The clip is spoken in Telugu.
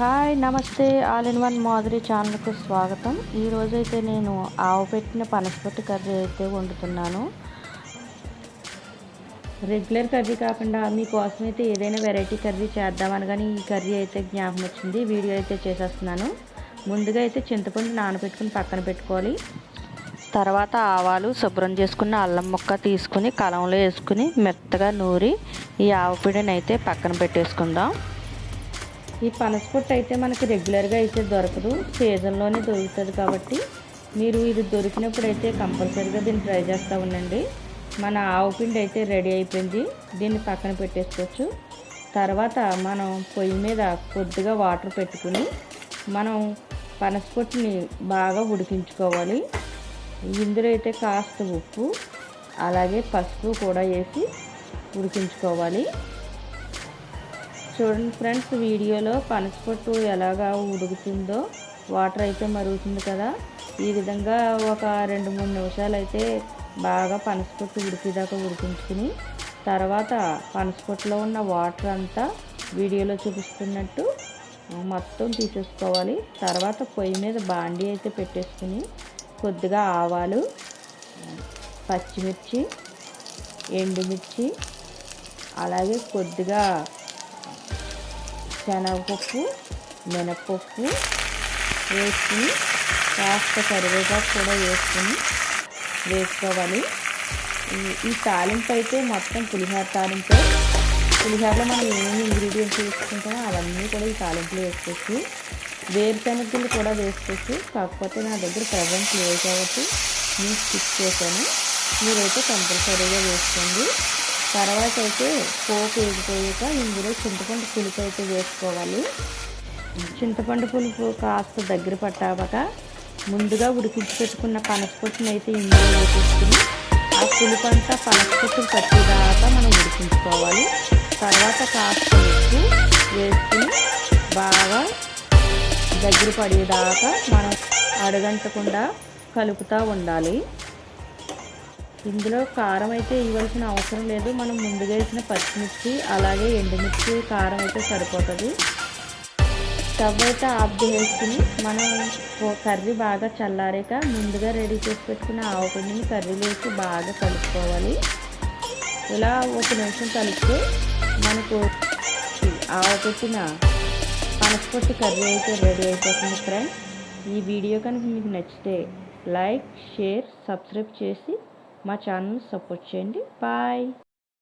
హాయ్ నమస్తే ఆల్ ఇన్ వన్ మాధురి ఛానల్కు స్వాగతం. ఈరోజు అయితే నేను ఆవు పెట్టిన పనసపొట్టు కర్రీ అయితే వండుతున్నాను. రెగ్యులర్ కర్రీ కాకుండా మీకోసం అయితే ఏదైనా వెరైటీ కర్రీ చేద్దామని కానీ ఈ కర్రీ అయితే జ్ఞాపకం వచ్చింది. వీడియో అయితే చేసేస్తున్నాను. ముందుగా అయితే చింతపండు నానబెట్టుకుని పక్కన పెట్టుకోవాలి. తర్వాత ఆవాలు శుభ్రం చేసుకున్న అల్లం ముక్క తీసుకుని కలంలో వేసుకుని మెత్తగా నూరి ఈ ఆవపిడిని అయితే పక్కన పెట్టేసుకుందాం. ఈ పనసపొట్టు అయితే మనకి రెగ్యులర్గా అయితే దొరకదు. సీజన్లోనే దొరుకుతుంది కాబట్టి మీరు ఇది దొరికినప్పుడు అయితే కంపల్సరీగా దీన్ని ట్రై చేస్తూ ఉండండి. మన ఆవు పిండి అయితే రెడీ అయిపోయింది. దీన్ని పక్కన పెట్టేసుకోవచ్చు. తర్వాత మనం పొయ్యి మీద కొద్దిగా వాటర్ పెట్టుకుని మనం పనసపొట్టుని బాగా ఉడికించుకోవాలి. ఇందులో అయితే కాస్త ఉప్పు అలాగే పసుపు కూడా వేసి ఉడికించుకోవాలి. చూడండి ఫ్రెండ్స్ వీడియోలో పనసపొట్టు ఎలాగా ఉడుకుతుందో వాటర్ అయితే మరుగుతుంది కదా. ఈ విధంగా ఒక రెండు మూడు నిమిషాలు అయితే బాగా పనసపొట్టు ఉడికేదాకా ఉడికించుకుని తర్వాత పనసపొట్టులో ఉన్న వాటర్ అంతా వీడియోలో చూపిస్తున్నట్టు మొత్తం తీసేసుకోవాలి. తర్వాత పొయ్యి మీద బాండి అయితే పెట్టేసుకుని కొద్దిగా ఆవాలు పచ్చిమిర్చి ఎండుమిర్చి అలాగే కొద్దిగా శనగపప్పు మినపప్పు వేసుకుని కాస్త కరివేపాకు కూడా వేసుకుని వేసుకోవాలి. ఈ తాలింపు అయితే మొత్తం పులిహోర తాలింపు. పులిహోరలో మనం ఏమేమి ఇంగ్రీడియంట్స్ వేసుకుంటామో అవన్నీ కూడా ఈ తాలింపులో వేసుకోవచ్చు. వేరుశనగలు కూడా వేసుకోవచ్చు. కాకపోతే నా దగ్గర ప్రజెంట్ లేవు కాబట్టి నేను స్కిప్ చేశాను. మీరైతే కంపల్సరీగా వేసుకోండి. తర్వాత అయితే పోపు వేగిపోయాక ఇందులో చింతపండు పులుపు అయితే వేసుకోవాలి. చింతపండు పులుపు కాస్త దగ్గర పట్టాక ముందుగా ఉడికించి పెట్టుకున్న పనసపొట్టును అయితే ఇందులో వేసేసుకుని ఆ పులుపు అంతా పనసపొట్టు పట్టేదాకా మనం ఉడికించుకోవాలి. తర్వాత కాస్త ఉప్పు వేసుకుని బాగా దగ్గర పడేదాకా మనం అడగంటకుండా కలుపుతూ ఉండాలి. ఇందులో కారం అయితే ఇవ్వాల్సిన అవసరం లేదు. మనం ముందుగా వేసిన పచ్చిమిర్చి అలాగే ఎండుమిర్చి కారం అయితే సరిపోతుంది. స్టవ్ అయితే ఆఫ్ చేసుకుని మనం కర్రీ బాగా చల్లారాక ముందుగా రెడీ చేసి పెట్టుకున్న ఆవు పిండిని కర్రీలో వేసి బాగా కలుపుకోవాలి. ఇలా ఒక నిమిషం కలిపితే మనకు ఆవు పనసపొట్టి కర్రీ అయితే రెడీ అయిపోతుంది ఫ్రెండ్స్ ఈ వీడియో కనుక మీకు నచ్చితే లైక్ షేర్ సబ్స్క్రైబ్ చేసి మా ఛానల్ సపోర్ట్ చేయండి. బాయ్